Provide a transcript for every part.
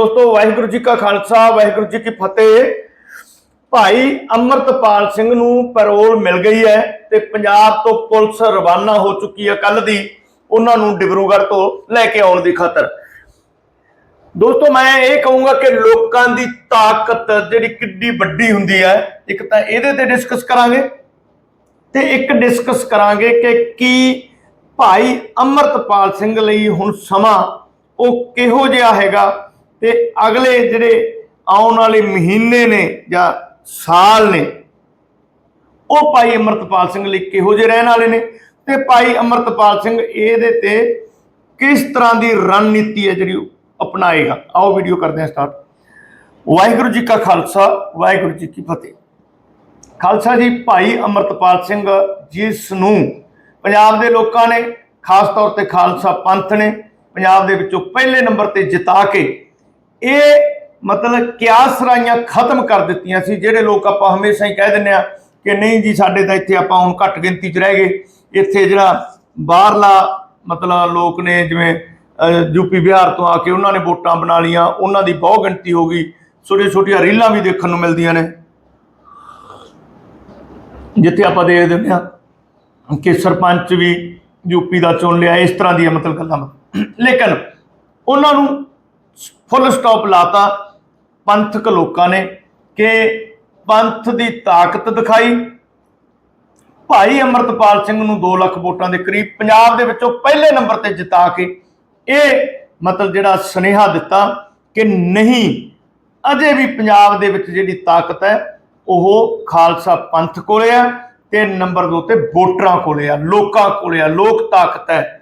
ਦੋਸਤੋ, ਵਾਹਿਗੁਰੂ ਜੀ ਕਾ ਖਾਲਸਾ, ਵਾਹਿਗੁਰੂ ਜੀ ਕੀ ਫਤਿਹ। ਭਾਈ ਅਮਰਤਪਾਲ ਸਿੰਘ ਨੂੰ ਪੈਰੋਲ ਮਿਲ ਗਈ ਹੈ ਤੇ ਪੰਜਾਬ ਤੋਂ ਪੁਲਿਸ ਰਵਾਨਾ ਹੋ ਚੁੱਕੀ ਹੈ ਕੱਲ ਦੀ। ਉਹਨਾਂ ਨੂੰ ਡਿਬਰੂਗੜ੍ਹ ਤੋਂ ਲੈ ਕੇ ਆਉਣ ਦੀ ਖਾਤਰ। ਦੋਸਤੋ, ਮੈਂ ਇਹ ਕਹੂੰਗਾ ਕਿ ਲੋਕਾਂ ਦੀ ਤਾਕਤ ਜਿਹੜੀ ਕਿੱਡੀ ਵੱਡੀ ਹੁੰਦੀ ਹੈ, ਇੱਕ ਤਾਂ ਇਹਦੇ ਤੇ ਡਿਸਕਸ ਕਰਾਂਗੇ ਤੇ ਇੱਕ ਡਿਸਕਸ ਕਰਾਂਗੇ ਕਿ ਕੀ ਭਾਈ ਅਮਰਤਪਾਲ ਸਿੰਘ ਲਈ ਹੁਣ ਸਮਾਂ ਉਹ ਕਿਹੋ ਜਿਹਾ ਹੈਗਾ ਤੇ ਅਗਲੇ ਜਿਹੜੇ ਆਉਣ ਵਾਲੇ ਮਹੀਨੇ ਨੇ ਜਾਂ ਸਾਲ ਨੇ, ਉਹ ਭਾਈ ਅਮਰਤਪਾਲ ਸਿੰਘ ਲਈ ਕਿਹੋ ਜਿਹੇ ਰਹਿਣ ਵਾਲੇ ਨੇ ਤੇ ਭਾਈ ਅਮਰਤਪਾਲ ਸਿੰਘ ਇਹਦੇ ਤੇ ਕਿਸ ਤਰ੍ਹਾਂ ਦੀ ਰਣਨੀਤੀ ਹੈ ਜਿਹੜੀ ਅਪਣਾਏਗਾ? ਆਓ ਵੀਡੀਓ ਕਰਦੇ ਹਾਂ ਸਟਾਰਟ ਵਾਹਿਗੁਰੂ ਜੀ ਕਾ ਖਾਲਸਾ, ਵਾਹਿਗੁਰੂ ਜੀ ਕੀ ਫਤਿਹ। ਖਾਲਸਾ ਜੀ, ਭਾਈ ਅਮਰਤਪਾਲ ਸਿੰਘ ਜਿਸ ਨੂੰ ਪੰਜਾਬ ਦੇ ਲੋਕਾਂ ਨੇ, ਖਾਸ ਤੌਰ ਤੇ ਖਾਲਸਾ ਪੰਥ ਨੇ, ਪੰਜਾਬ ਦੇ ਵਿੱਚੋਂ ਪਹਿਲੇ ਨੰਬਰ ਤੇ ਜਿਤਾ ਕੇ ਇਹ ਮਤਲਬ ਕਿਆਸ ਰਾਈਆਂ ਖਤਮ ਕਰ ਦਿੱਤੀਆਂ ਸੀ, ਜਿਹੜੇ ਲੋਕ ਆਪਾਂ ਹਮੇਸ਼ਾ ਹੀ ਕਹਿ ਦਿੰਦੇ ਆ ਕਿ ਨਹੀਂ ਜੀ, ਸਾਡੇ ਤਾਂ ਇੱਥੇ ਆਪਾਂ ਹੁਣ ਘੱਟ ਗਿਣਤੀ 'ਚ ਰਹਿ ਗਏ। ਇੱਥੇ ਜਿਹੜਾ ਬਾਹਰਲਾ ਮਤਲਬ ਲੋਕ ਨੇ, ਜਿਵੇਂ ਯੂਪੀ ਬਿਹਾਰ ਤੋਂ ਆ ਕੇ ਉਹਨਾਂ ਨੇ ਵੋਟਾਂ ਬਣਾ ਲੀਆਂ ਉਹਨਾਂ ਦੀ ਬਹੁ ਗਿਣਤੀ ਹੋ ਗਈ। ਛੋਟੀਆਂ ਛੋਟੀਆਂ ਰੀਲਾਂ ਵੀ ਦੇਖਣ ਨੂੰ ਮਿਲਦੀਆਂ ਨੇ। ਜਿੱਥੇ ਆਪਾਂ ਦੇਖਦੇ ਹੁੰਦੇ ਹਾਂ ਕਿ ਸਰਪੰਚ ਵੀ ਯੂਪੀ ਦਾ ਚੁਣ ਲਿਆ, ਇਸ ਤਰ੍ਹਾਂ ਦੀਆਂ ਮਤਲਬ ਗੱਲਾਂ। ਲੇਕਿਨ ਉਹਨਾਂ ਨੂੰ ਫੁੱਲ ਸਟਾਪ ਲਾਤਾ। ਪੰਥਕ ਲੋਕਾਂ ਨੇ ਕਿ ਪੰਥ ਦੀ ਤਾਕਤ ਦਿਖਾਈ। ਭਾਈ ਅਮਰਤਪਾਲ ਸਿੰਘ ਨੂੰ 2 ਲੱਖ ਵੋਟਾਂ ਦੇ ਕਰੀਬ ਪੰਜਾਬ ਦੇ ਵਿੱਚੋਂ ਪਹਿਲੇ ਨੰਬਰ ਤੇ ਜਿਤਾ ਕੇ ਇਹ ਮਤਲਬ ਜਿਹੜਾ ਸੁਨੇਹਾ ਦਿੱਤਾ ਕਿ ਨਹੀਂ, ਅਜੇ ਵੀ ਪੰਜਾਬ ਦੇ ਵਿੱਚ ਜਿਹੜੀ ਤਾਕਤ ਹੈ, ਉਹ ਖਾਲਸਾ ਪੰਥ ਕੋਲੇ ਆ ਤੇ ਨੰਬਰ 2 ਤੇ ਵੋਟਰਾਂ ਕੋਲੇ ਆ, ਲੋਕਾਂ ਕੋਲੇ ਆ, ਲੋਕ ਤਾਕਤ ਹੈ।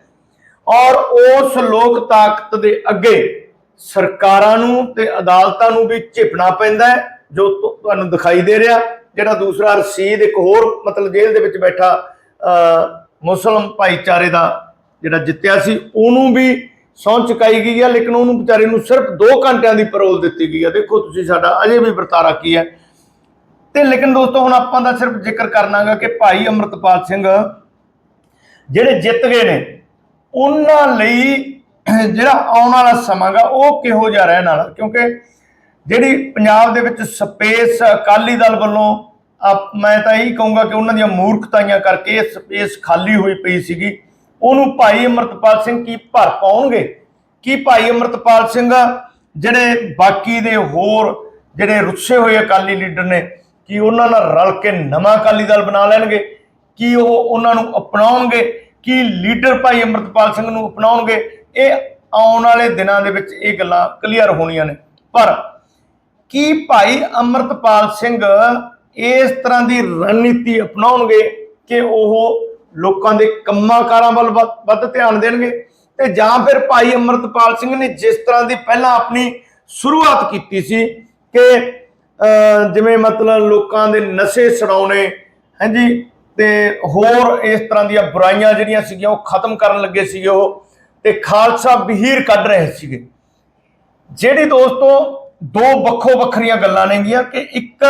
ਔਰ ਉਸ ਲੋਕ ਤਾਕਤ ਦੇ ਅੱਗੇ ਸਰਕਾਰਾਂ ਨੂੰ ਤੇ ਅਦਾਲਤਾਂ ਨੂੰ ਵੀ ਝਿਪਣਾ ਪੈਂਦਾ ਹੈ ਜੋ ਤੁਹਾਨੂੰ ਦਿਖਾਈ ਦੇ ਰਿਹਾ ਜਿਹੜਾ ਦੂਸਰਾ ਰਸੀਦ ਇੱਕ ਹੋਰ ਮਤਲਬ ਜੇਲ੍ਹ ਦੇ ਵਿੱਚ ਬੈਠਾ ਅ, ਮੁਸਲਮ ਭਾਈਚਾਰੇ ਦਾ ਜਿਹੜਾ ਜਿੱਤਿਆ ਸੀ ਉਹਨੂੰ ਵੀ ਸਹੁੰ ਚੁਕਾਈ ਗਈ ਹੈ ਲੇਕਿਨ ਉਹਨੂੰ ਵਿਚਾਰੇ ਨੂੰ ਸਿਰਫ 2 ਘੰਟਿਆਂ ਦੀ ਪਰੋਲ ਦਿੱਤੀ ਗਈ ਹੈ। ਦੇਖੋ ਤੁਸੀਂ ਸਾਡਾ ਅਜੇ ਵੀ ਵਰਤਾਰਾ ਕੀ ਹੈ। ਤੇ ਲੇਕਿਨ ਦੋਸਤੋ ਹੁਣ ਆਪਾਂ ਦਾ ਸਿਰਫ ਜ਼ਿਕਰ ਕਰਨਾਗਾ ਕਿ ਭਾਈ ਅਮਰਤਪਾਲ ਸਿੰਘ ਜਿਹੜੇ ਜਿੱਤ ਗਏ ਨੇ ਉਹਨਾਂ ਲਈ ਜਿਹੜਾ ਆਉਣ ਵਾਲਾ ਸਮਾਂ ਗਾ, ਉਹ ਕਿਹੋ ਜਿਹਾ ਰਹਿਣ ਵਾਲਾ? ਕਿਉਂਕਿ ਜਿਹੜੀ ਪੰਜਾਬ ਦੇ ਵਿੱਚ ਸਪੇਸ, ਅਕਾਲੀ ਦਲ ਵੱਲੋਂ ਆਪ- ਮੈਂ ਤਾਂ ਇਹੀ ਕਹੂੰਗਾ ਕਿ ਉਹਨਾਂ ਦੀਆਂ ਮੂਰਖਤਾਈਆਂ ਕਰਕੇ ਇਹ ਸਪੇਸ ਖਾਲੀ ਹੋਈ ਪਈ ਸੀਗੀ। ਉਹਨੂੰ ਭਾਈ ਅਮਰਤਪਾਲ ਸਿੰਘ ਕੀ ਭਰ ਪਾਉਣਗੇ? ਕੀ ਭਾਈ ਅਮਰਤਪਾਲ ਸਿੰਘ, ਜਿਹੜੇ ਬਾਕੀ ਦੇ ਹੋਰ ਜਿਹੜੇ ਰੁੱਸੇ ਹੋਏ ਅਕਾਲੀ ਲੀਡਰ ਨੇ, ਕੀ ਉਹਨਾਂ ਨਾਲ ਰਲ ਕੇ ਨਵਾਂ ਅਕਾਲੀ ਦਲ ਬਣਾ ਲੈਣਗੇ? ਕੀ ਉਹ ਉਹਨਾਂ ਨੂੰ ਅਪਣਾਉਣਗੇ? ਕੀ ਲੀਡਰ ਭਾਈ ਅਮਰਤਪਾਲ ਸਿੰਘ ਨੂੰ ਅਪਣਾਉਣਗੇ? ਇਹ ਆਉਣ ਵਾਲੇ ਦਿਨਾਂ ਦੇ ਵਿੱਚ ਇਹ ਗੱਲਾਂ ਕਲੀਅਰ ਹੋਣੀਆਂ ਨੇ। ਪਰ ਕੀ ਭਾਈ ਅਮਰਤਪਾਲ ਸਿੰਘ ਇਸ ਤਰ੍ਹਾਂ ਦੀ ਰਣਨੀਤੀ ਅਪਣਾਉਣਗੇ ਕਿ ਉਹ ਲੋਕਾਂ ਦੇ ਕੰਮਾਂ ਕਾਰਾਂ ਵੱਲ ਵੱਧ ਵੱਧ ਧਿਆਨ ਦੇਣਗੇ? ਤੇ ਜਾਂ ਫਿਰ ਭਾਈ ਅਮਰਤਪਾਲ ਸਿੰਘ ਨੇ ਜਿਸ ਤਰ੍ਹਾਂ ਦੀ ਪਹਿਲਾਂ ਆਪਣੀ ਸ਼ੁਰੂਆਤ ਕੀਤੀ ਸੀ ਕਿ ਅਹ, ਜਿਵੇਂ ਮਤਲਬ ਲੋਕਾਂ ਦੇ ਨਸ਼ੇ ਛਡਾਉਣੇ ਹਾਂਜੀ ਤੇ ਹੋਰ ਇਸ ਤਰ੍ਹਾਂ ਦੀਆਂ ਬੁਰਾਈਆਂ ਜਿਹੜੀਆਂ ਸੀਗੀਆਂ ਉਹ ਖਤਮ ਕਰਨ ਲੱਗੇ ਸੀਗੇ ਉਹ। ਤੇ ਖਾਲਸਾ ਬਹੀਰ ਕੱਢ ਰਹੇ ਸੀਗੇ। ਜਿਹੜੀ ਦੋਸਤੋ ਦੋ ਵੱਖੋ ਵੱਖਰੀਆਂ ਗੱਲਾਂ ਨੇਗੀਆਂ ਕਿ ਇੱਕ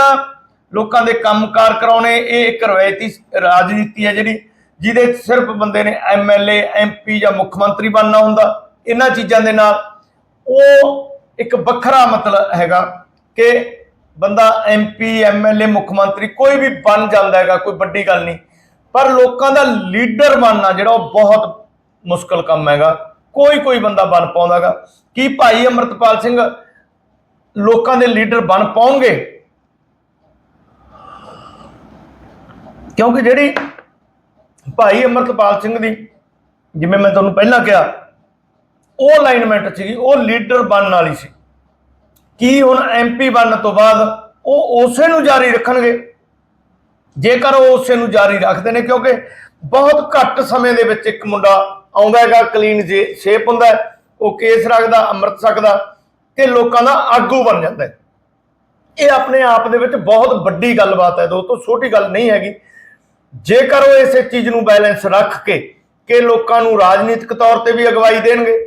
ਲੋਕਾਂ ਦੇ ਕੰਮਕਾਰ ਕਰਾਉਣੇ, ਇਹ ਇੱਕ ਰਵਾਇਤੀ ਰਾਜਨੀਤੀ ਹੈ ਜਿਹੜੀ, ਜਿਹਦੇ ਸਿਰਫ ਬੰਦੇ ਨੇ ਐਮਐਲਏ ਐਮਪੀ ਜਾਂ ਮੁੱਖ ਮੰਤਰੀ ਬਣਨਾ ਹੁੰਦਾ, ਇਹਨਾਂ ਚੀਜ਼ਾਂ ਦੇ ਨਾਲ। ਉਹ ਇੱਕ ਵੱਖਰਾ ਮਤਲਬ ਹੈਗਾ ਕਿ ਬੰਦਾ ਐਮਪੀ ਐਮਐਲਏ ਮੁੱਖ ਮੰਤਰੀ ਕੋਈ ਵੀ ਬਣ ਜਾਂਦਾ ਹੈਗਾ, ਕੋਈ ਵੱਡੀ ਗੱਲ ਨਹੀਂ। ਪਰ ਲੋਕਾਂ ਦਾ ਲੀਡਰ ਬਣਨਾ ਜਿਹੜਾ ਉਹ ਬਹੁਤ ਮੁਸ਼ਕਲ ਕੰਮ ਹੈਗਾ। ਕੋਈ ਕੋਈ ਬੰਦਾ ਬਣ ਪਾਉਂਦਾਗਾ। ਕੀ ਭਾਈ ਅਮਰਤਪਾਲ ਸਿੰਘ ਲੋਕਾਂ ਦੇ ਲੀਡਰ ਬਣ ਪਾਉਣਗੇ? ਕਿਉਂਕਿ ਜਿਹੜੀ ਭਾਈ ਅਮਰਤਪਾਲ ਸਿੰਘ ਦੀ, ਜਿਵੇਂ ਮੈਂ ਤੁਹਾਨੂੰ ਪਹਿਲਾਂ ਕਿਹਾ, ਉਹ ਅਲਾਈਨਮੈਂਟ ਸੀਗੀ, ਉਹ ਲੀਡਰ ਬਣਨ ਵਾਲੀ ਸੀ। ਕੀ ਹੁਣ ਐਮਪੀ ਬਣਨ ਤੋਂ ਬਾਅਦ ਉਹ ਉਸੇ ਨੂੰ ਜਾਰੀ ਰੱਖਣਗੇ? ਜੇਕਰ ਉਹ ਉਸੇ ਨੂੰ ਜਾਰੀ ਰੱਖਦੇ ਨੇ, ਕਿਉਂਕਿ ਬਹੁਤ ਘੱਟ ਸਮੇਂ ਦੇ ਵਿੱਚ ਇੱਕ ਮੁੰਡਾ ਆਉਂਦਾ ਹੈਗਾ ਕਲੀਨ ਜੇ ਸ਼ੇਪ ਹੁੰਦਾ ਉਹ ਕੇਸ ਰੱਖਦਾ, ਅੰਮ੍ਰਿਤ ਛਕਦਾ ਤੇ ਲੋਕਾਂ ਦਾ ਆਗੂ ਬਣ ਜਾਂਦਾ ਹੈ। ਇਹ ਆਪਣੇ ਆਪ ਦੇ ਵਿੱਚ ਬਹੁਤ ਵੱਡੀ ਗੱਲਬਾਤ ਹੈ ਦੋਸਤੋ, ਛੋਟੀ ਗੱਲ ਨਹੀਂ ਹੈਗੀ। ਜੇਕਰ ਉਹ ਇਸੇ ਚੀਜ਼ ਨੂੰ ਬੈਲੈਂਸ ਰੱਖ ਕੇ ਕਿ ਲੋਕਾਂ ਨੂੰ ਰਾਜਨੀਤਿਕ ਤੌਰ ਤੇ ਵੀ ਅਗਵਾਈ ਦੇਣਗੇ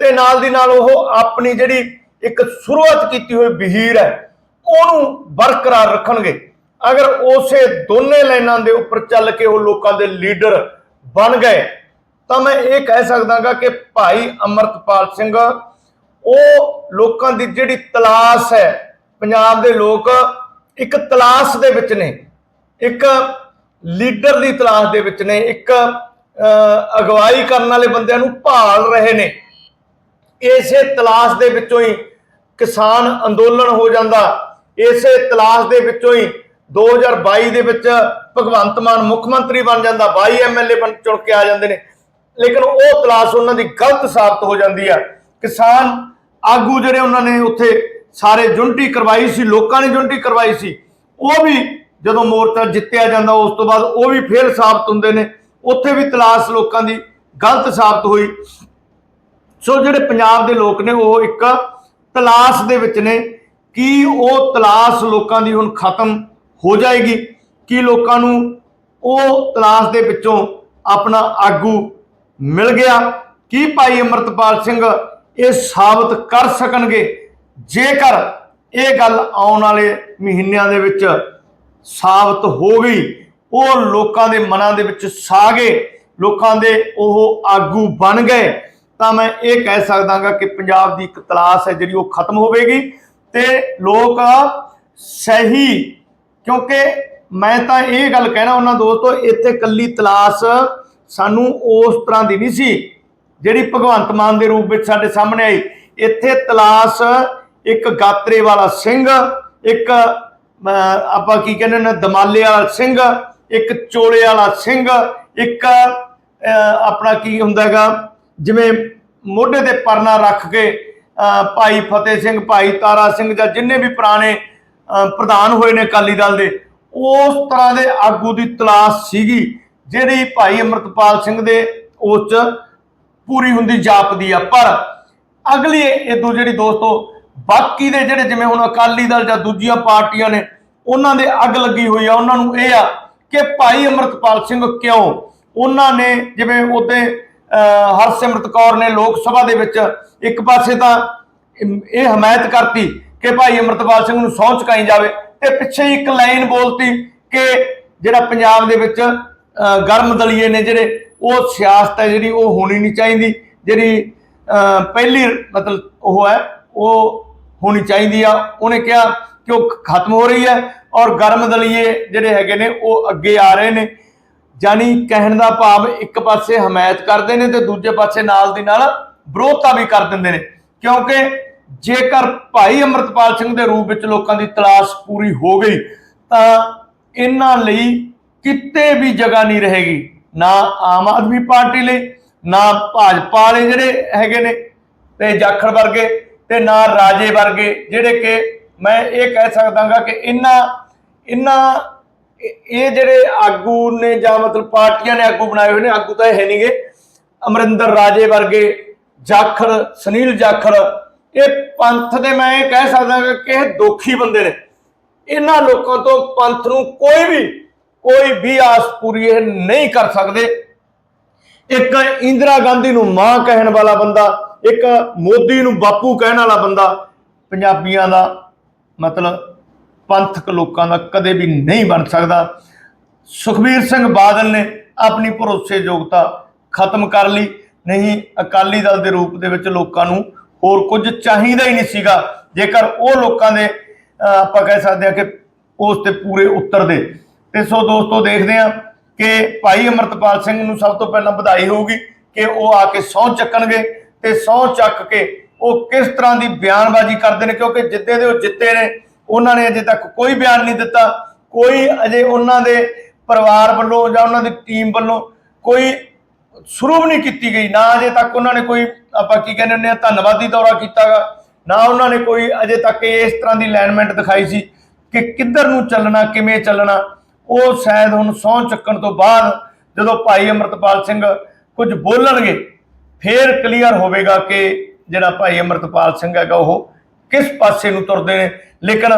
ਤੇ ਨਾਲ ਦੀ ਨਾਲ ਉਹ ਆਪਣੀ ਜਿਹੜੀ ਇੱਕ ਸ਼ੁਰੂਆਤ ਕੀਤੀ ਹੋਈ ਬਹੀਰ ਹੈ, ਉਹਨੂੰ ਬਰਕਰਾਰ ਰੱਖਣਗੇ। ਅਗਰ ਉਸੇ ਦੋਨੇ ਲਾਈਨਾਂ ਦੇ ਉੱਪਰ ਚੱਲ ਕੇ ਉਹ ਲੋਕਾਂ ਦੇ ਲੀਡਰ ਬਣ ਗਏ ਤਾਂ ਮੈਂ ਇਹ ਕਹਿ ਸਕਦਾਗਾ ਕਿ ਭਾਈ ਅਮਰਤਪਾਲ ਸਿੰਘ ਉਹ ਲੋਕਾਂ ਦੀ ਜਿਹੜੀ ਤਲਾਸ਼ ਹੈ ਪੰਜਾਬ ਦੇ ਲੋਕ ਇੱਕ ਤਲਾਸ਼ ਦੇ ਵਿੱਚ ਨੇ ਇੱਕ ਲੀਡਰ ਦੀ ਤਲਾਸ਼ ਦੇ ਵਿੱਚ ਨੇ ਇੱਕ ਅਹ, ਅਗਵਾਈ ਕਰਨ ਵਾਲੇ ਬੰਦਿਆਂ ਨੂੰ ਭਾਲ ਰਹੇ ਨੇ। ਇਸੇ ਤਲਾਸ਼ ਦੇ ਵਿੱਚੋਂ ਹੀ ਕਿਸਾਨ ਅੰਦੋਲਨ ਹੋ ਜਾਂਦਾ। ਇਸੇ ਤਲਾਸ਼ ਦੇ ਵਿੱਚੋਂ ਹੀ 2022 ਦੇ ਵਿੱਚ ਭਗਵੰਤ ਮਾਨ ਮੁੱਖ ਮੰਤਰੀ ਬਣ ਜਾਂਦਾ 22 ਐਮਐਲਏ ਬਣ ਚੁਣ ਕੇ ਆ ਜਾਂਦੇ ਨੇ। ਲੇਕਿਨ ਉਹ ਤਲਾਸ਼ ਉਹਨਾਂ ਦੀ ਗਲਤ ਸਾਬਤ ਹੋ ਜਾਂਦੀ ਆ। ਕਿਸਾਨ ਆਗੂ ਜਿਹੜੇ ਉਹਨਾਂ ਨੇ ਉੱਥੇ ਸਾਰੇ ਜੁਨਟੀ ਕਰਵਾਈ ਸੀ, ਲੋਕਾਂ ਨੇ ਜੁਨਟੀ ਕਰਵਾਈ ਸੀ, ਉਹ ਵੀ ਜਦੋਂ ਮੋਰਚਾ ਜਿੱਤਿਆ ਜਾਂਦਾ ਉਸ ਤੋਂ ਬਾਅਦ ਉਹ ਵੀ ਫੇਰ ਸਾਬਤ ਹੁੰਦੇ ਨੇ। ਉੱਥੇ ਵੀ ਤਲਾਸ਼ ਲੋਕਾਂ ਦੀ ਗਲਤ ਸਾਬਤ ਹੋਈ। ਸੋ ਜਿਹੜੇ ਪੰਜਾਬ ਦੇ ਲੋਕ ਨੇ, ਉਹ ਇੱਕ ਤਲਾਸ਼ ਦੇ ਵਿੱਚ ਨੇ ਕੀ ਉਹ ਤਲਾਸ਼ ਲੋਕਾਂ ਦੀ ਹੁਣ ਖਤਮ ਹੋ ਜਾਏਗੀ, ਕੀ ਲੋਕਾਂ ਨੂੰ ਉਹ ਤਲਾਸ਼ ਦੇ ਵਿੱਚੋਂ ਆਪਣਾ ਆਗੂ ਮਿਲ ਗਿਆ। ਕੀ ਭਾਈ ਅਮਰਤਪਾਲ ਸਿੰਘ ਇਹ ਸਾਬਤ ਕਰ ਸਕਣਗੇ? ਜੇਕਰ ਇਹ ਗੱਲ ਆਉਣ ਵਾਲੇ ਮਹੀਨਿਆਂ ਦੇ ਵਿੱਚ ਸਾਬਤ ਹੋ ਗਈ, ਉਹ ਲੋਕਾਂ ਦੇ ਮਨਾਂ ਦੇ ਵਿੱਚ ਸਾ ਗਏ, ਲੋਕਾਂ ਦੇ ਉਹ ਆਗੂ ਬਣ ਗਏ, ਤਾਂ ਮੈਂ ਇਹ ਕਹਿ ਸਕਦਾਗਾ ਕਿ ਪੰਜਾਬ ਦੀ ਇੱਕ ਤਲਾਸ਼ ਹੈ ਜਿਹੜੀ ਉਹ ਖਤਮ ਹੋਵੇਗੀ ਤੇ ਲੋਕ ਸਹੀ, ਕਿਉਂਕਿ ਮੈਂ ਤਾਂ ਇਹ ਗੱਲ ਕਹਿਣਾ ਉਹਨਾਂ ਦੋਸਤੋ, ਇੱਥੇ ਕੱਲੀ ਤਲਾਸ਼ ਸਾਨੂੰ ਉਸ ਤਰ੍ਹਾਂ ਦੀ ਨਹੀਂ ਸੀ ਜਿਹੜੀ ਭਗਵੰਤ ਮਾਨ ਦੇ ਰੂਪ ਵਿੱਚ ਸਾਡੇ ਸਾਹਮਣੇ ਆਈ। ਇੱਥੇ ਤਲਾਸ਼ ਇੱਕ ਗਾਤਰੇ ਵਾਲਾ ਸਿੰਘ ਇੱਕ ਆਪਾਂ ਕੀ ਕਹਿੰਦੇ ਨੇ ਦਮਾਲੇ ਵਾਲਾ ਸਿੰਘ ਇੱਕ ਚੋਲੇ ਵਾਲਾ ਸਿੰਘ ਇੱਕ ਆਪਣਾ ਕੀ ਹੁੰਦਾ ਹੈਗਾ ਜਿਵੇਂ ਮੋਢੇ ਤੇ ਪਰਨਾ ਰੱਖ ਕੇ ਅਹ, ਭਾਈ ਫਤਿਹ ਸਿੰਘ ਭਾਈ ਤਾਰਾ ਸਿੰਘ ਜਾਂ ਜਿੰਨੇ ਵੀ ਪੁਰਾਣੇ ਪ੍ਰਧਾਨ ਹੋਏ ਨੇ ਅਕਾਲੀ ਦਲ ਦੇ ਉਸ ਤਰ੍ਹਾਂ ਦੇ ਆਗੂ ਦੀ ਤਲਾਸ਼ ਸੀਗੀ। ਜਿਹੜੀ ਭਾਈ ਅਮਰਤਪਾਲ ਸਿੰਘ ਦੇ ਉਸ ਚ ਪੂਰੀ ਹੁੰਦੀ ਜਾਪਦੀ ਆ। ਪਰ ਅਗਲੀ ਇਦੋਂ ਜਿਹੜੀ ਦੋਸਤੋ, ਬਾਕੀ ਦੇ ਜਿਹੜੇ ਜਿਵੇਂ ਹੁਣ ਅਕਾਲੀ ਦਲ ਜਾਂ ਦੂਜੀਆਂ ਪਾਰਟੀਆਂ ਨੇ, ਉਹਨਾਂ ਦੇ ਅੱਗ ਲੱਗੀ ਹੋਈ ਆ। ਉਹਨਾਂ ਨੂੰ ਇਹ ਆ ਕਿ ਭਾਈ ਅਮਰਤਪਾਲ ਸਿੰਘ ਕਿਉਂ? ਉਹਨਾਂ ਨੇ ਜਿਵੇਂ ਉਹਦੇ ਹਰਸਿਮਰਤ ਕੌਰ ਨੇ ਲੋਕ ਸਭਾ ਦੇ ਵਿੱਚ ਇੱਕ ਪਾਸੇ ਤਾਂ ਇਹ ਹਮਾਇਤ ਕਰਤੀ ਕਿ ਭਾਈ ਅਮਰਤਪਾਲ ਸਿੰਘ ਨੂੰ ਸਹੁੰ ਚੁਕਾਈ ਜਾਵੇ ਤੇ ਪਿੱਛੇ ਹੀ ਇੱਕ ਲਾਈਨ ਬੋਲਤੀ ਕਿ ਜਿਹੜਾ ਪੰਜਾਬ ਦੇ ਵਿੱਚ ਗਰਮ ਦਲੀਏ ਨੇ ਜਿਹੜੇ ਉਹ ਸਿਆਸਤ ਹੈ ਜਿਹੜੀ ਉਹ ਹੋਣੀ ਨਹੀਂ ਚਾਹੀਦੀ। ਜਿਹੜੀ ਅਹ, ਪਹਿਲੀ ਮਤਲਬ ਉਹ ਹੈ ਉਹ ਹੋਣੀ ਚਾਹੀਦੀ ਆ। ਉਹਨੇ ਕਿਹਾ ਕਿ ਉਹ ਖਤਮ ਹੋ ਰਹੀ ਹੈ ਔਰ ਗਰਮ ਦਲੀਏ ਜਿਹੜੇ ਹੈਗੇ ਨੇ ਉਹ ਅੱਗੇ ਆ ਰਹੇ ਨੇ। ਜਾਨੀ ਕਹਿਣ ਦਾ ਭਾਵ ਇੱਕ ਪਾਸੇ ਹਮਾਇਤ ਕਰਦੇ ਨੇ ਤੇ ਦੂਜੇ ਪਾਸੇ ਨਾਲ ਦੀ ਨਾਲ ਵਿਰੋਧਤਾ ਵੀ ਕਰ ਦਿੰਦੇ ਨੇ। ਕਿਉਂਕਿ ਜੇਕਰ ਭਾਈ ਅਮਰਤਪਾਲ ਸਿੰਘ ਦੇ ਰੂਪ ਵਿੱਚ ਲੋਕਾਂ ਦੀ ਤਲਾਸ਼ ਪੂਰੀ ਹੋ ਗਈ ਤਾਂ ਇਹਨਾਂ ਲਈ ਕਿਤੇ ਵੀ ਜਗ੍ਹਾ ਨਹੀਂ ਰਹੇਗੀ। ਨਾ ਆਮ ਆਦਮੀ ਪਾਰਟੀ ਲਈ, ਨਾ ਭਾਜਪਾ ਵਾਲੇ ਜਿਹੜੇ ਹੈਗੇ ਨੇ, ਤੇ ਜਾਖੜ ਵਰਗੇ, ਤੇ ਨਾ ਰਾਜੇ ਵਰਗੇ, ਜਿਹੜੇ ਕਿ ਮੈਂ ਇਹ ਕਹਿ ਸਕਦਾਗਾ ਕਿ ਇਹਨਾਂ ਇਹਨਾਂ, ਇਹ ਜਿਹੜੇ ਆਗੂ ਨੇ ਜਾਂ ਮਤਲਬ ਪਾਰਟੀਆਂ ਨੇ ਆਗੂ ਬਣਾਏ ਹੋਏ ਨੇ, ਆਗੂ ਤਾਂ ਇਹ ਹੈ ਨਹੀਂਗੇ। ਅਮਰਿੰਦਰ ਰਾਜੇ ਵਰਗੇ, ਜਾਖੜ, ਸੁਨੀਲ ਜਾਖੜ, ਇਹ ਪੰਥ ਦੇ ਮੈਂ ਇਹ ਕਹਿ ਸਕਦਾ ਕਿ ਇਹ ਦੋਖੀ ਬੰਦੇ ਨੇ। ਇਹਨਾਂ ਲੋਕਾਂ ਤੋਂ ਪੰਥ ਨੂੰ ਕੋਈ ਵੀ ਕੋਈ ਵੀ ਆਸ ਪੂਰੀ ਇਹ ਨਹੀਂ ਕਰ ਸਕਦੇ। ਇੱਕ ਇੰਦਰਾ ਗਾਂਧੀ ਨੂੰ ਮਾਂ ਕਹਿਣ ਵਾਲਾ ਬੰਦਾ ਇੱਕ ਮੋਦੀ ਨੂੰ ਬਾਪੂ ਕਹਿਣ ਵਾਲਾ ਬੰਦਾ ਪੰਜਾਬੀਆਂ ਦਾ ਮਤਲਬ ਪੰਥਕ ਲੋਕਾਂ ਦਾ ਕਦੇ ਵੀ ਨਹੀਂ ਬਣ ਸਕਦਾ। ਸੁਖਬੀਰ ਸਿੰਘ ਬਾਦਲ ਨੇ ਆਪਣੀ ਭਰੋਸੇਯੋਗਤਾ ਖਤਮ ਕਰ ਲਈ। ਨਹੀਂ ਅਕਾਲੀ ਦਲ ਦੇ ਰੂਪ ਦੇ ਵਿੱਚ ਲੋਕਾਂ ਨੂੰ ਹੋਰ ਕੁਝ ਚਾਹੀਦਾ ਹੀ ਨਹੀਂ ਸੀਗਾ। ਜੇਕਰ ਉਹ ਲੋਕਾਂ ਦੇ ਅਹ, ਆਪਾਂ ਕਹਿ ਸਕਦੇ ਹਾਂ ਕਿ ਉਸ ਤੇ ਪੂਰੇ ਉਤਰਦੇ ਤੇ ਸੋ ਦੋਸਤੋ ਦੇਖਦੇ ਹਾਂ ਕਿ ਭਾਈ ਅਮਰਤਪਾਲ ਸਿੰਘ ਨੂੰ ਸਭ ਤੋਂ ਪਹਿਲਾਂ ਵਧਾਈ ਹੋਊਗੀ ਕਿ ਉਹ ਆ ਕੇ ਸਹੁੰ ਚੱਕਣਗੇ ਤੇ ਸਹੁੰ ਚੱਕ ਕੇ ਉਹ ਕਿਸ ਤਰ੍ਹਾਂ ਦੀ ਬਿਆਨਬਾਜ਼ੀ ਕਰਦੇ ਨੇ, ਕਿਉਂਕਿ ਜਿੱਤੇ ਦੇ ਉਹ ਜਿੱਤੇ ਨੇ, ਉਹਨਾਂ ਨੇ ਅਜੇ ਤੱਕ ਕੋਈ ਬਿਆਨ ਨਹੀਂ ਦਿੱਤਾ। ਕੋਈ ਅਜੇ ਉਹਨਾਂ ਦੇ ਪਰਿਵਾਰ ਵੱਲੋਂ ਜਾਂ ਉਹਨਾਂ ਦੀ ਟੀਮ ਵੱਲੋਂ ਕੋਈ ਸ਼ੁਰੂ ਨਹੀਂ ਕੀਤੀ ਗਈ। ਨਾ ਅਜੇ ਤੱਕ ਉਹਨਾਂ ਨੇ ਕੋਈ, ਆਪਾਂ ਕੀ ਕਹਿੰਦੇ ਹੁੰਦੇ ਆ, ਧੰਨਵਾਦੀ ਦੌਰਾ ਕੀਤਾਗਾ। ਨਾ ਉਹਨਾਂ ਨੇ ਕੋਈ ਅਜੇ ਤੱਕ ਇਸ ਤਰ੍ਹਾਂ ਦੀ ਅਲਾਈਨਮੈਂਟ ਦਿਖਾਈ ਸੀ ਕਿ ਕਿੱਧਰ ਨੂੰ ਚੱਲਣਾ, ਕਿਵੇਂ ਚੱਲਣਾ। ਉਹ ਸ਼ਾਇਦ ਹੁਣ ਸਹੁੰ ਚੱਕਣ ਤੋਂ ਬਾਅਦ ਜਦੋਂ ਭਾਈ ਅਮਰਤਪਾਲ ਸਿੰਘ ਕੁਝ ਬੋਲਣਗੇ, ਫੇਰ ਕਲੀਅਰ ਹੋਵੇਗਾ ਕਿ ਜਿਹੜਾ ਭਾਈ ਅਮਰਤਪਾਲ ਸਿੰਘ ਹੈਗਾ ਉਹ ਕਿਸ ਪਾਸੇ ਨੂੰ ਤੁਰਦੇ ਨੇ। ਲੇਕਿਨ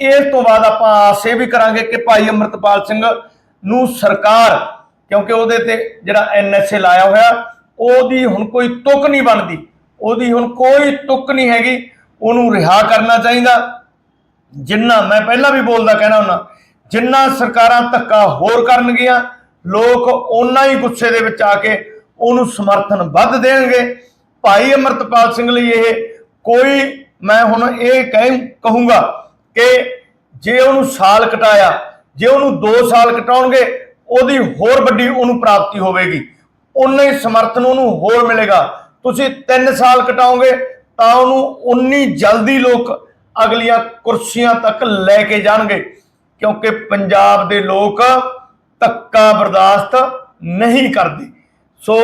ਇਸ ਤੋਂ ਬਾਅਦ ਆਪਾਂ ਆਸ ਇਹ ਵੀ ਕਰਾਂਗੇ ਕਿ ਭਾਈ ਅਮਰਤਪਾਲ ਸਿੰਘ ਨੂੰ ਸਰਕਾਰ, ਕਿਉਂਕਿ ਉਹਦੇ ਤੇ ਜਿਹੜਾ ਐਨਐਸਏ ਲਾਇਆ ਹੋਇਆ, ਉਹਦੀ ਹੁਣ ਕੋਈ ਤੁਕ ਨਹੀਂ ਬਣਦੀ। ਉਹਦੀ ਹੁਣ ਕੋਈ ਤੁਕ ਨਹੀਂ ਹੈਗੀ। ਉਹਨੂੰ ਰਿਹਾ ਕਰਨਾ ਚਾਹੀਦਾ। ਜਿੰਨਾ ਮੈਂ ਪਹਿਲਾਂ ਵੀ ਬੋਲਦਾ ਕਹਿਣਾ ਹੁੰਦਾ ਜਿੰਨਾ ਸਰਕਾਰਾਂ ਧੱਕਾ ਹੋਰ ਕਰਨਗੀਆਂ, ਲੋਕ ਓਨਾ ਹੀ ਗੁੱਸੇ ਦੇ ਵਿੱਚ ਆ ਕੇ ਉਹਨੂੰ ਸਮਰਥਨ ਵੱਧ ਦੇਣਗੇ। ਭਾਈ ਅਮਰਤਪਾਲ ਸਿੰਘ ਲਈ ਇਹ ਕੋਈ, ਮੈਂ ਹੁਣ ਇਹ ਕਹਿ, ਕਹੂੰਗਾ ਕਿ ਜੇ ਉਹਨੂੰ ਸਾਲ ਕਟਾਇਆ, ਜੇ ਉਹਨੂੰ 2 ਸਾਲ ਕਟਾਉਣਗੇ, ਉਹਦੀ ਹੋਰ ਵੱਡੀ ਉਹਨੂੰ ਪ੍ਰਾਪਤੀ ਹੋਵੇਗੀ। ਉਨਾ ਹੀ ਸਮਰਥਨ ਉਹਨੂੰ ਹੋਰ ਮਿਲੇਗਾ। ਤੁਸੀਂ 3 ਸਾਲ ਕਟਾਓਗੇ ਤਾਂ ਉਹਨੂੰ ਉਨੀ ਜਲਦੀ ਲੋਕ ਅਗਲੀਆਂ ਕੁਰਸੀਆਂ ਤੱਕ ਲੈ ਕੇ ਜਾਣਗੇ। ਕਿਉਂਕਿ ਪੰਜਾਬ ਦੇ ਲੋਕ ਧੱਕਾ ਬਰਦਾਸ਼ਤ ਨਹੀਂ ਕਰਦੇ। ਸੋ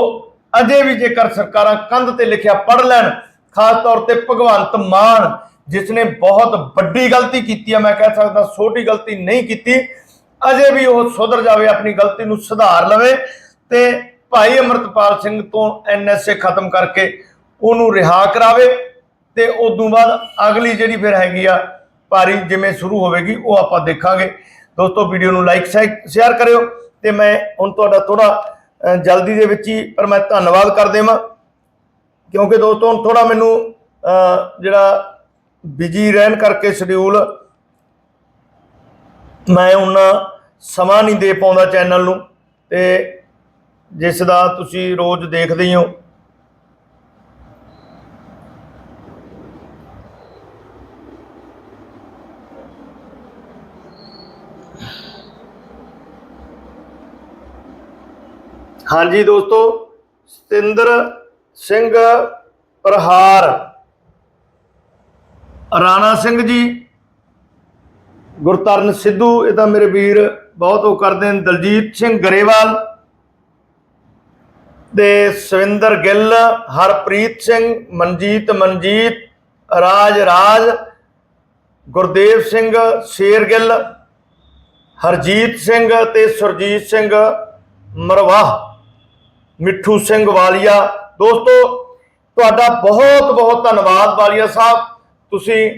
ਅਜੇ ਵੀ ਜੇਕਰ ਸਰਕਾਰਾਂ ਕੰਧ ਤੇ ਲਿਖਿਆ ਪੜ ਲੈਣ, ਖਾਸ ਤੌਰ ਤੇ ਭਗਵੰਤ ਮਾਨ, ਜਿਸ ਨੇ ਬਹੁਤ ਵੱਡੀ ਗਲਤੀ ਕੀਤੀ ਹੈ ਮੈਂ ਕਹਿ ਸਕਦਾ ਛੋਟੀ ਗਲਤੀ ਨਹੀਂ ਕੀਤੀ, ਅਜੇ ਵੀ ਉਹ ਸੁਧਰ ਜਾਵੇ, ਆਪਣੀ ਗਲਤੀ ਨੂੰ ਸੁਧਾਰ ਲਵੇ ਤੇ ਭਾਈ ਅਮਰਤਪਾਲ ਸਿੰਘ ਤੋਂ ਐਨਐਸਏ ਖਤਮ ਕਰਕੇ ਉਹਨੂੰ ਰਿਹਾ ਕਰਾਵੇ ਤੇ ਉਦੋਂ ਬਾਅਦ ਅਗਲੀ ਜਿਹੜੀ ਫਿਰ ਹੈਗੀ ਆ ਪਾਰੀ ਜਿਵੇਂ ਸ਼ੁਰੂ ਹੋਵੇਗੀ, ਉਹ ਆਪਾਂ ਦੇਖਾਂਗੇ। ਦੋਸਤੋ ਵੀਡੀਓ ਨੂੰ ਲਾਈਕ ਸ਼ੇਅਰ ਕਰਿਓ ਤੇ ਮੈਂ ਹੁਣ ਤੁਹਾਡਾ ਥੋੜਾ ਜਲਦੀ ਦੇ ਵਿੱਚ ਹੀ ਪਰ ਮੈਂ ਧੰਨਵਾਦ ਕਰ ਦੇਵਾਂ। ਕਿਉਂਕਿ ਦੋਸਤੋ, ਹੁਣ ਥੋੜਾ ਮੈਨੂੰ ਜਿਹੜਾ ਬਿਜ਼ੀ ਰਹਿਣ ਕਰਕੇ ਸ਼ਡਿਊਲ ਮੈਂ ਉਹਨਾਂ ਸਮਾਂ ਨਹੀਂ ਦੇ ਪਾਉਂਦਾ ਚੈਨਲ ਨੂੰ। ਤੇ ਜਿਸ ਦਾ ਤੁਸੀਂ ਰੋਜ਼ ਦੇਖਦੇ ਹੀ ਹਾਂਜੀ ਦੋਸਤੋ, ਸਤਿੰਦਰ ਸਿੰਘ ਪ੍ਰਹਾਰ। ਰਾਣਾ ਸਿੰਘ ਜੀ ਗੁਰਤਰਨ ਸਿੱਧੂ, ਇਹ ਤਾਂ ਮੇਰੇ ਵੀਰ ਬਹੁਤ ਉਹ ਕਰਦੇ ਨੇ, ਦਲਜੀਤ ਸਿੰਘ ਗਰੇਵਾਲ ਤੇ ਸਵਿੰਦਰ ਗਿੱਲ, ਹਰਪ੍ਰੀਤ ਸਿੰਘ, ਮਨਜੀਤ ਮਨਜੀਤ, ਰਾਜ ਰਾਜ, ਗੁਰਦੇਵ ਸਿੰਘ ਸ਼ੇਰਗਿੱਲ ਹਰਜੀਤ ਸਿੰਘ ਤੇ ਸੁਰਜੀਤ ਸਿੰਘ ਮਰਵਾਹ। ਮਿੱਠੂ ਸਿੰਘ ਵਾਲੀਆ ਦੋਸਤੋ ਤੁਹਾਡਾ ਬਹੁਤ ਬਹੁਤ ਧੰਨਵਾਦ ਵਾਲੀਆ ਸਾਹਿਬ ਤੁਸੀਂ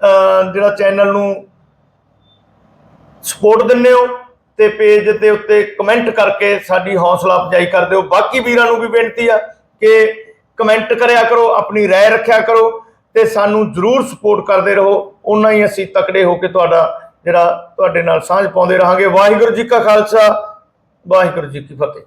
ਅਹ, ਜਿਹੜਾ ਚੈਨਲ ਨੂੰ ਸਪੋਰਟ ਦਿੰਦੇ ਹੋ ਤੇ ਪੇਜ ਦੇ ਉੱਤੇ ਕਮੈਂਟ ਕਰਕੇ ਸਾਡੀ ਹੌਸਲਾ ਅਫਜ਼ਾਈ ਕਰਦੇ ਹੋ ਬਾਕੀ ਵੀਰਾਂ ਨੂੰ ਵੀ ਬੇਨਤੀ ਆ ਕਿ ਕਮੈਂਟ ਕਰਿਆ ਕਰੋ ਆਪਣੀ رائے ਰੱਖਿਆ ਕਰੋ ਤੇ ਸਾਨੂੰ ਜਰੂਰ ਸਪੋਰਟ ਕਰਦੇ ਰਹੋ ਉਨਾ ਹੀ ਅਸੀਂ ਤਕੜੇ ਹੋ ਕੇ ਤੁਹਾਡਾ ਜਿਹੜਾ ਤੁਹਾਡੇ ਨਾਲ ਸਾਂਝ ਪਾਉਂਦੇ ਰਹਾਂਗੇ ਵਾਹਿਗੁਰੂ ਜੀ ਕਾ ਖਾਲਸਾ ਵਾਹਿਗੁਰੂ ਜੀ ਕੀ ਫਤਿਹ